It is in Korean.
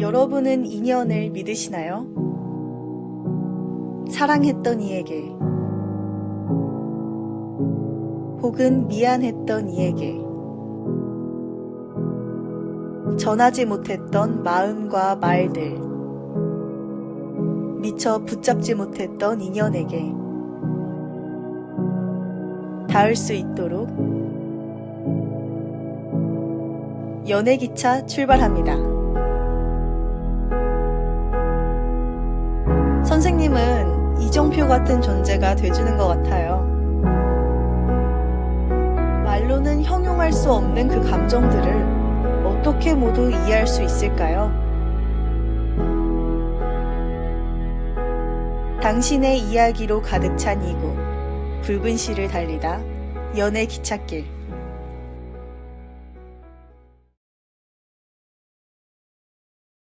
여러분은 인연을 믿으시나요? 사랑했던 이에게 혹은 미안했던 이에게 전하지 못했던 마음과 말들 미처 붙잡지 못했던 인연에게 닿을 수 있도록 연애기차 출발합니다. 선생님은 이정표 같은 존재가 돼주는 것 같아요. 말로는 형용할 수 없는 그 감정들을 어떻게 모두 이해할 수 있을까요? 당신의 이야기로 가득 찬 이곳, 붉은 시를 달리다 연애 기찻길.